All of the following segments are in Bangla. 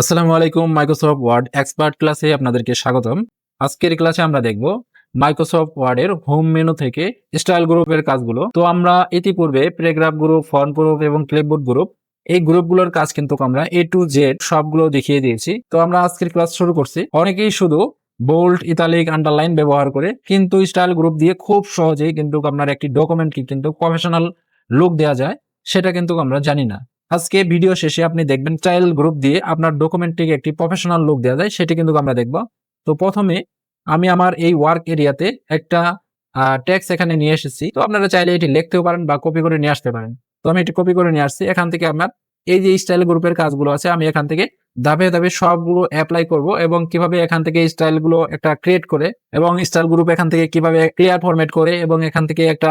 আসসালামু আলাইকুম মাইক্রোসফট ওয়ার্ড এক্সপার্ট ক্লাসে আপনাদেরকে স্বাগতম। আজকের ক্লাসে আমরা দেখব মাইক্রোসফট ওয়ার্ডের হোম মেনু থেকে স্টাইল গ্রুপের কাজগুলো। তো আমরা ইতিপূর্বে প্যারাগ্রাফ গ্রুপ ফর্ম গ্রুপ এবং ক্লিপবোর্ড গ্রুপ এই গ্রুপগুলোর কাজ কিন্তু আমরা এ টু জেড সবগুলো দেখিয়ে দিয়েছি। তো আমরা আজকের ক্লাস শুরু করছি। অনেকেই শুধু বোল্ড ইতালিক আন্ডারলাইন ব্যবহার করে কিন্তু স্টাইল গ্রুপ দিয়ে খুব সহজেই কিন্তু আপনার একটি ডকুমেন্টকে কিন্তু প্রফেশনাল লুক দেওয়া যায়, সেটা কিন্তু আমরা জানি না। আজকে ভিডিও শেষে আপনি দেখবেন চাইল্ড গ্রুপ দিয়ে আপনার ডকুমেন্টটিকে একটি প্রফেশনাল লুক দেওয়া যায়, সেটি কিন্তু আমরা দেখব। তো প্রথমে আমি আমার এই ওয়ার্ক এরিয়াতে একটা ট্যাক্স এখানে নিয়ে এসেছি। তো আপনারা চাইলে এটি লিখতেও পারেন বা কপি করে নিয়ে আসতে পারেন। তো আমি এটি কপি করে নিয়ে আসছি। এখান থেকে আপনার এই যে স্টাইল গ্রুপের কাজগুলো আছে, আমি এখান থেকে ধাপে ধাপে সবগুলো অ্যাপ্লাই করব এবং কীভাবে এখান থেকে স্টাইলগুলো একটা ক্রিয়েট করে এবং স্টাইল গ্রুপ এখান থেকে কীভাবে ক্লিয়ার ফরম্যাট করে এবং এখান থেকে একটা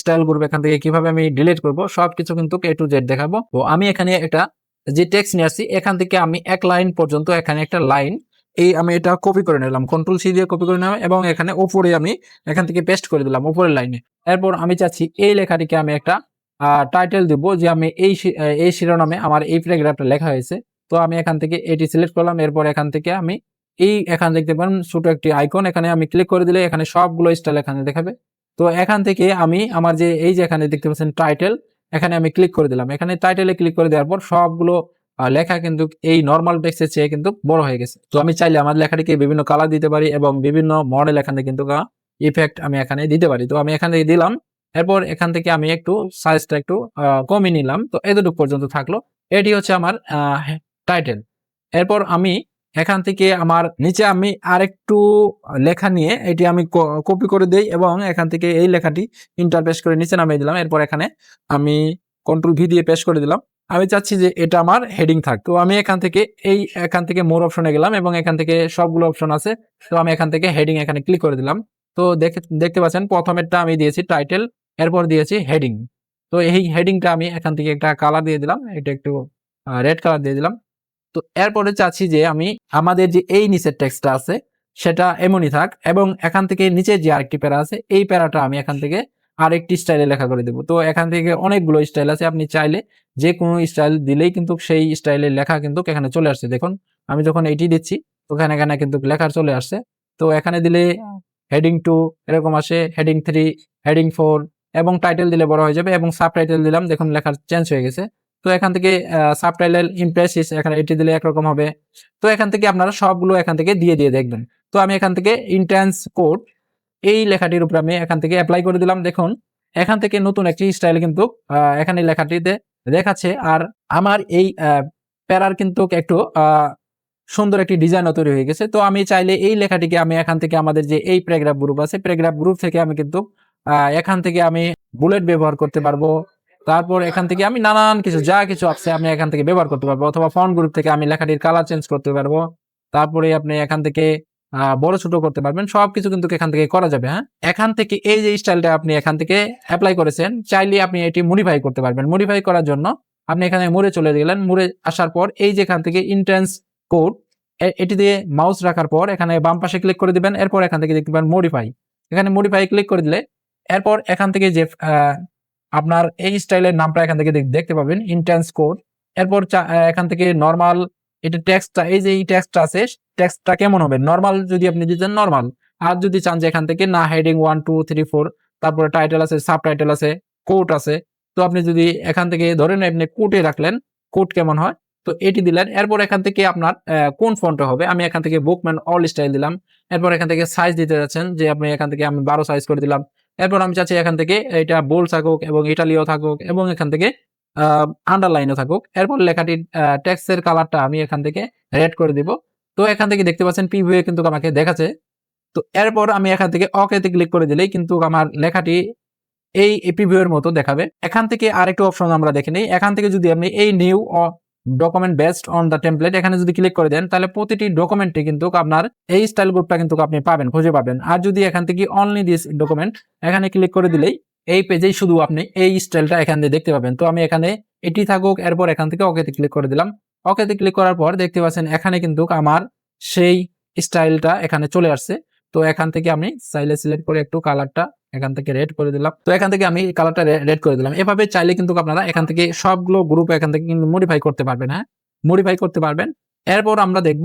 স্টাইল গ্রুপ এখান থেকে কীভাবে আমি ডিলিট করব, সবকিছু কিন্তু এ টু জেড দেখাবো। তো আমি এখানে একটা যে টেক্সট নিয়ে আসছি, এখান থেকে আমি এক লাইন পর্যন্ত এখানে একটা লাইন এই আমি এটা কপি করে নিলাম কন্ট্রোল সি দিয়ে কপি করে নিলাম এবং এখানে উপরে আমি এখান থেকে পেস্ট করে দিলাম, উপরের লাইনে এরপর আমি চাচ্ছি এই লেখাটিকে আমি একটা টাইটেল দিব যে আমি এই এই শিরোনামে আমার এই প্যারাগ্রাফটা লেখা হয়েছে। তো আমি এখান থেকে এটি সিলেক্ট করলাম, এরপর এখান থেকে আমি এই, এখান দেখতে পারেন ছোট একটি আইকন এখানে আমি ক্লিক করে দিলে এখানে সবগুলো স্টাইল এখানে দেখাবে। তো এখান থেকে আমি আমার যে, এই যে এখানে দেখতে পাচ্ছেন টাইটেল এখানে আমি ক্লিক করে দিলাম। এখানে টাইটেলে ক্লিক করে দেওয়ার পর সবগুলো লেখা কিন্তু এই নর্মাল টেক্সটের চেয়ে কিন্তু বড় হয়ে গেছে। তো আমি চাইলে আমার লেখাটিকে বিভিন্ন কালার দিতে পারি এবং বিভিন্ন মডেল এখানে কিন্তু ইফেক্ট আমি এখানে দিতে পারি। তো আমি এখান থেকে দিলাম এরপর এখান থেকে আমি একটু সাইজটা একটু কমিয়ে নিলাম। তো এতটুকু পর্যন্ত থাকল। এটি হচ্ছে আমার টাইটেল এরপর আমি এখান থেকে আমার নিচে আমি আরেকটু লেখা নিয়ে এটি আমি কপি করে দেই এবং এখান থেকে এই লেখাটি ইন্টারপেস করে নিচে নামিয়ে দিলাম। এরপর এখানে আমি কন্ট্রোল ভি দিয়ে পেশ করে দিলাম। আমি চাচ্ছি যে এটা আমার হেডিং থাক। তো আমি এখান থেকে এই, এখান থেকে মোর অপশনে গেলাম এবং এখান থেকে সবগুলো অপশন আছে। তো আমি এখান থেকে হেডিং এখানে ক্লিক করে দিলাম। তো দেখে, দেখতে পাচ্ছেন প্রথমেরটা আমি দিয়েছি টাইটেল এরপর দিয়েছি হেডিং তো এই হেডিংটা আমি এখান থেকে একটা কালার দিয়ে দিলাম এটা একটু রেড কালার দিয়ে দিলাম। তো এরপরে চাচ্ছি যে আমি আমাদের যে এই নিচের টেক্সটটা আছে সেটা এমনই থাক এবং এখান থেকে নিচে যে আরেকটি প্যারা আছে এই প্যারাটা আমি এখান থেকে আরেকটি স্টাইলে লেখা করে দেবো। তো এখান থেকে অনেকগুলো স্টাইল আছে আপনি চাইলে যে কোনো স্টাইল দিলেই কিন্তু সেই স্টাইলের লেখা কিন্তু এখানে চলে আসছে। দেখুন আমি যখন এইটি দিচ্ছি ওখানে এখানে কিন্তু লেখা চলে আসছে। তো এখানে দিলে হেডিং টু এরকম আসে হেডিং থ্রি হেডিং ফোর এবং টাইটেল দিলে বড় হয়ে যাবে এবং সাব টাইটেল দিলাম, দেখুন লেখার চেঞ্জ হয়ে গেছে। তো এখান থেকে সাব টাইটেল ইমপ্রেসিস এখানে এটি দিলে একরকম হবে। তো এখান থেকে আপনারা সবগুলো এখান থেকে দিয়ে দিয়ে দেখবেন। তো আমি এখান থেকে ইন্টেন্স কোড এই লেখাটির উপরে আমি এখান থেকে অ্যাপ্লাই করে দিলাম। দেখুন, এখান থেকে নতুন একটি স্টাইল কিন্তু এখানে লেখাটিতে দেখাচ্ছে। আর আমার এই প্যারার কিন্তু একটু সুন্দর একটি ডিজাইনও তৈরি হয়ে গেছে। তো আমি চাইলে এই লেখাটিকে আমি এখান থেকে আমাদের যে এই প্যারাগ্রাফ গ্রুপ আছে প্যারাগ্রাফ গ্রুপ থেকে আমি কিন্তু এখান থেকে আমি বুলেট ব্যবহার করতে পারব। তারপর এখান থেকে আমি নানান কিছু, যা কিছু আছে আমি এখান থেকে ব্যবহার করতে পারব। অথবা ফন্ট গ্রুপ থেকে আমি লেখাটির কালার চেঞ্জ করতে পারব। তারপরে আপনি এখান থেকে বড় ছোট করতে পারবেন। সবকিছু কিন্তু এখান থেকে করা যাবে হ্যাঁ? এখান থেকে এই যে স্টাইলটা আপনি এখান থেকে অ্যাপ্লাই করেছেন, চাইলে আপনি এটি মডিফাই করতে পারবেন। মডিফাই করার জন্য আপনি এখানে মুড়ে চলে গেলেন। মুড়ে আসার পর এই যে এখান থেকে ইন্টেন্স কোড এটি দিয়ে মাউস রাখার পর এখানে বাম পাশে ক্লিক করে দিবেন। এরপর এখান থেকে দেখতে পাবেন মডিফাই এখানে মডিফাই ক্লিক করে দিলে এরপর এখান থেকে যে আপনার এই স্টাইলের নামটা এখান থেকে দেখতে পাবেন ইন্টেন্স কোড এরপর এখান থেকে নর্মাল এটা টেক্সটটা এই যে এই টেক্সটটা আছে টেক্সটটা কেমন হবে? নর্মাল যদি আপনি দিতেন নর্মাল আর যদি চান যে এখান থেকে না heading one two three four তারপরে টাইটেল আছে সাব টাইটেল আছে কোট আছে, তো আপনি যদি এখান থেকে ধরেন আপনি কোটে রাখলেন কোট কেমন হয়? তো এটি দিলেন। এরপর এখান থেকে আপনার কোন ফন্টে হবে? আমি এখান থেকে বুকম্যান অল স্টাইল দিলাম। এরপর এখান থেকে সাইজ দিতে যাচ্ছেন, যে আপনি এখান থেকে আমি বারো সাইজ করে দিলাম। এরপর আমি চাচ্ছি এখান থেকে এটা বোল্ড থাকুক এবং ইটালিও থাকুক এবং এখান থেকে আন্ডারলাইনও থাকুক। এরপর লেখাটির টেক্সটের কালারটা আমি এখান থেকে রেড করে দিব। তো এখান থেকে দেখতে পাচ্ছেন পিভিএ কিন্তু আমাকে দেখাচ্ছে। তো এরপর আমি এখান থেকে অকেতে ক্লিক করে দিলেই কিন্তু আমার লেখাটি এই প্রিভিউ এর মতো দেখাবে। এখান থেকে আরেকটু অপশন আমরা দেখে নিই। এখান থেকে যদি আপনি এই new document based on the template এখানে যদি ক্লিক করে দেন, তাহলে প্রতিটি ডকুমেন্টে কিন্তু আপনার এই স্টাইল গ্রুপটা কিন্তু আপনি পাবেন, খুঁজে পাবেন। আর যদি এখান থেকে অনলি দিস ডকুমেন্ট এখানে ক্লিক করে দিলেই এই পেজেই শুধু আপনি এই স্টাইলটা এখান দিয়ে দেখতে পাবেন। তো আমি এখানে এটি থাকুক, এরপর এখান থেকে ওকেতে ক্লিক করে দিলাম। ওকেতে ক্লিক করার পর দেখতে পাচ্ছেন এখানে কিন্তু আমার সেই স্টাইলটা এখানে চলে আসছে। তো এখান থেকে আমি চাইলে সিলেক্ট করে একটু কালারটা এখান থেকে রেড করে দিলাম। তো এখান থেকে আমি কালারটা রেড করে দিলাম। এভাবে চাইলে কিন্তু আপনারা এখান থেকে সবগুলো গ্রুপ এখান থেকে কিন্তু মডিফাই করতে পারবেন হ্যাঁ? মডিফাই করতে পারবেন। এরপর আমরা দেখব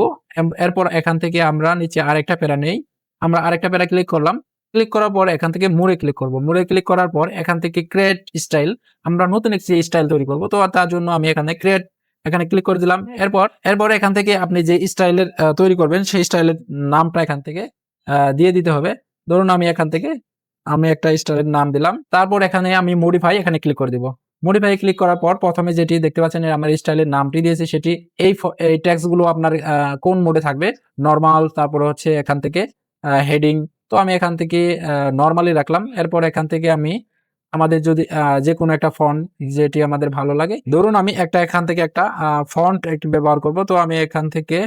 এরপর এখান থেকে আমরা নিচে আরেকটা প্যারা নেই। আমরা আরেকটা প্যারা ক্লিক করলাম। ক্লিক করার পর এখান থেকে মুড়ে ক্লিক করব। মুড়ে ক্লিক করার পর এখান থেকে ক্রিয়েট স্টাইল আমরা নতুন একটি স্টাইল তৈরি করব। তো তার জন্য আমি এখানে ক্রিয়েট এখানে ক্লিক করে দিলাম। এরপর এরপর এখান থেকে আপনি যে স্টাইলের তৈরি করবেন, সেই স্টাইলের নামটা এখান থেকে দিয়ে দিতে হবে। ধরুন আমি এখান থেকে আমি একটা স্টাইলের নাম দিলাম। তারপর এখানে আমি মডিফাই এখানে ক্লিক করে দিব। মডিফাই ক্লিক করার পর প্রথমে যেটি দেখতে পাচ্ছেন আমার স্টাইলের নামটি দিয়েছে সেটি এই এই ট্যাক্সগুলো আপনার কোন মোডে থাকবে? নর্মাল তারপর হচ্ছে এখান থেকে হেডিং তো আমি এখান থেকে নর্মালি রাখলাম। এরপর এখান থেকে আমি আমাদের যদি যে কোনো একটা ফন্ট যেটি আমাদের ভালো লাগে, ধরুন আমি একটা এখান থেকে একটা ফন্ট একটি ব্যবহার করব। তো আমি এখান থেকে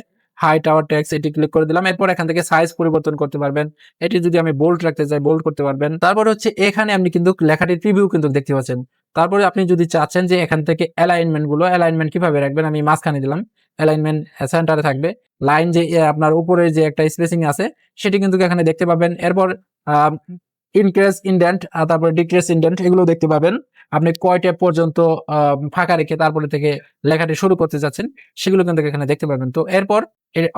হাই টাওয়ার ট্যাক্স এটি ক্লিক করে দিলাম। এরপর এখান থেকে সাইজ পরিবর্তন করতে পারবেন। এটি যদি আমি বোল্ড রাখতে চাই বোল্ড করতে পারবেন। তারপর হচ্ছে এখানে আপনি কিন্তু লেখাটির প্রিভিউ কিন্তু দেখতে পাচ্ছেন। তারপরে আপনি যদি চাচ্ছেন যে এখান থেকে অ্যালাইনমেন্টগুলো অ্যালাইনমেন্ট কীভাবে রাখবেন, আমি মাঝখানে দিলাম। অ্যালাইনমেন্ট সেন্টারে থাকবে। লাইন যে আপনার উপরে যে একটা স্পেসিং আছে, সেটি কিন্তু এখানে দেখতে পাবেন। এরপর ইনক্রেস ইন্ডেন্ট তারপরে ডিক্রেস ইন্ডেন্ট এগুলো দেখতে পাবেন। আপনি কয়টা পর্যন্ত ফাঁকা রেখে তারপরে থেকে লেখাটি শুরু করতে যাচ্ছেন, সেগুলো কিন্তু এখানে দেখতে পাবেন। তো এরপর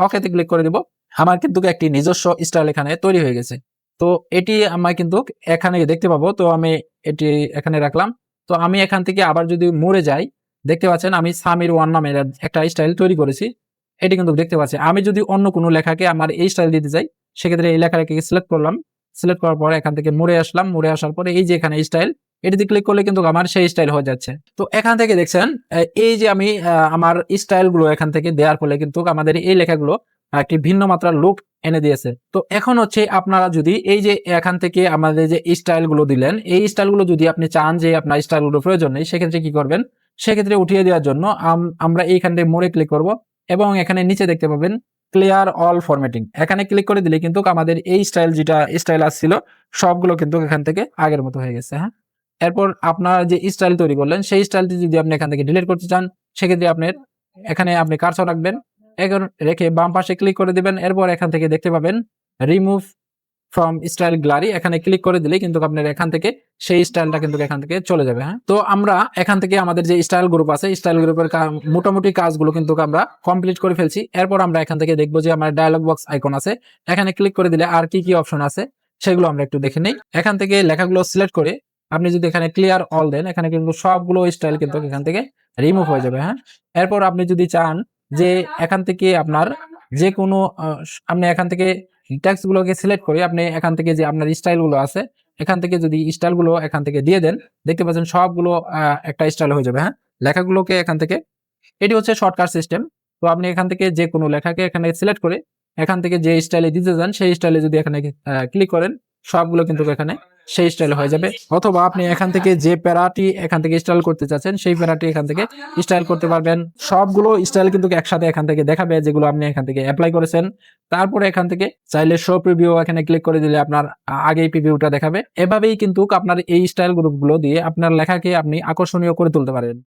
অকেতে ক্লিক করে দিব। আমার কিন্তু একটি নিজস্ব স্টাইল এখানে তৈরি হয়ে গেছে। তো এটি আমার কিন্তু এখানে দেখতে পাবো। তো আমি এটি এখানে রাখলাম। তো আমি এখান থেকে আবার যদি মরে যাই, দেখতে পাচ্ছেন আমি সামির ওয়ান নামের একটা স্টাইল তৈরি করেছি। এটি কিন্তু দেখতে পাচ্ছি। আমি যদি অন্য কোনো লেখাকে আমার এই স্টাইল দিতে চাই সেক্ষেত্রে এই লেখাটাকে সিলেক্ট করলাম। সিলেক্ট করার পরে এখান থেকে মুড়ে আসলাম, মুড়ে আসার পরে এই যে এখানে স্টাইল এটিতে ক্লিক করলে কিন্তু আমার সেই স্টাইল হয়ে যাচ্ছে। তো এখান থেকে দেখছেন এই যে আমি আমার স্টাইলগুলো এখান থেকে দেওয়ার ফলে কিন্তু আমাদের এই লেখাগুলো একটি ভিন্ন মাত্রার লুক এনে দিয়েছে। তো এখন হচ্ছে আপনারা যদি এই যে এখান থেকে আমাদের যে স্টাইলগুলো দিলেন, এই স্টাইলগুলো যদি আপনি চান যে আপনার স্টাইলগুলো প্রয়োজন নেই, সেক্ষেত্রে কি করবেন? সেক্ষেত্রে উঠিয়ে দেওয়ার জন্য আম- আমরা এইখান মোড়ে ক্লিক করব এবং এখানে নিচে দেখতে পাবেন ক্লিয়ার অল ফরম্যাটিং এখানে ক্লিক করে দিলে কিন্তু আমাদের এই স্টাইল যেটা স্টাইল আসছিল, সবগুলো কিন্তু এখান থেকে আগের মতো হয়ে গেছে হ্যাঁ? এরপর আপনার যে স্টাইল তৈরি করলেন, সেই স্টাইলটি যদি আপনি এখান থেকে ডিলিট করতে চান, সেক্ষেত্রে আপনার এখানে আপনি কার্সর রাখবেন। এখন রেখে বাম পাশে ক্লিক করে দিবেন। এরপর এখান থেকে দেখতে পাবেন রিমুভ ফ্রম স্টাইল গ্লারি এখানে ক্লিক করে দিলে কিন্তু আপনার এখান থেকে সেই স্টাইলটা কিন্তু এখান থেকে চলে যাবে হ্যাঁ? তো আমরা এখান থেকে আমাদের যে স্টাইল গ্রুপ আছে স্টাইল গ্রুপের মোটামুটি কাজগুলো কিন্তু আমরা কমপ্লিট করে ফেলছি। এরপর আমরা এখান থেকে দেখব যে আমার ডায়লগ বক্স আইকন আছে। এখানে ক্লিক করে দিলে আর কি কি অপশন আছে সেগুলো আমরা একটু দেখে নিই। এখান থেকে লেখাগুলো সিলেক্ট করে আপনি যদি এখানে ক্লিয়ার অল দেন, এখানে কিন্তু সবগুলো স্টাইল কিন্তু এখান থেকে রিমুভ হয়ে যাবে হ্যাঁ? এরপর আপনি যদি চান যে এখান থেকে আপনার যে কোনো আপনি এখান থেকে ট্যাক্স গুলোকে সিলেক্ট করে আপনি এখান থেকে যে আপনার স্টাইলগুলো আছে, এখান থেকে যদি স্টাইলগুলো এখান থেকে দিয়ে দেন, দেখতে পাচ্ছেন সবগুলো একটা স্টাইল হয়ে যাবে হ্যাঁ? লেখাগুলোকে এখান থেকে, এটি হচ্ছে শর্টকাট সিস্টেম তো আপনি এখান থেকে যে কোনো লেখাকে এখানে সিলেক্ট করে, এখান থেকে যে স্টাইলে দিতে চান, সেই স্টাইলে যদি এখানে ক্লিক করেন, সবগুলো কিন্তু এখানে সেই স্টাইল হয়ে যাবে। অথবা আপনি এখান থেকে যে প্যারাটি এখান থেকে স্টাইল করতে চাচ্ছেন, সেই প্যারাটি এখান থেকে স্টাইল করতে পারবেন। সবগুলো স্টাইল কিন্তু একসাথে এখান থেকে দেখাবে, যেগুলো আপনি এখান থেকে অ্যাপ্লাই করেছেন। তারপরে এখান থেকে চাইলে শো প্রিভিউ এখানে ক্লিক করে দিলে আপনার আগেই প্রিভিউটা দেখাবে। এভাবেই কিন্তু আপনার এই স্টাইল গ্রুপগুলো দিয়ে আপনার লেখাকে আপনি আকর্ষণীয় করে তুলতে পারেন।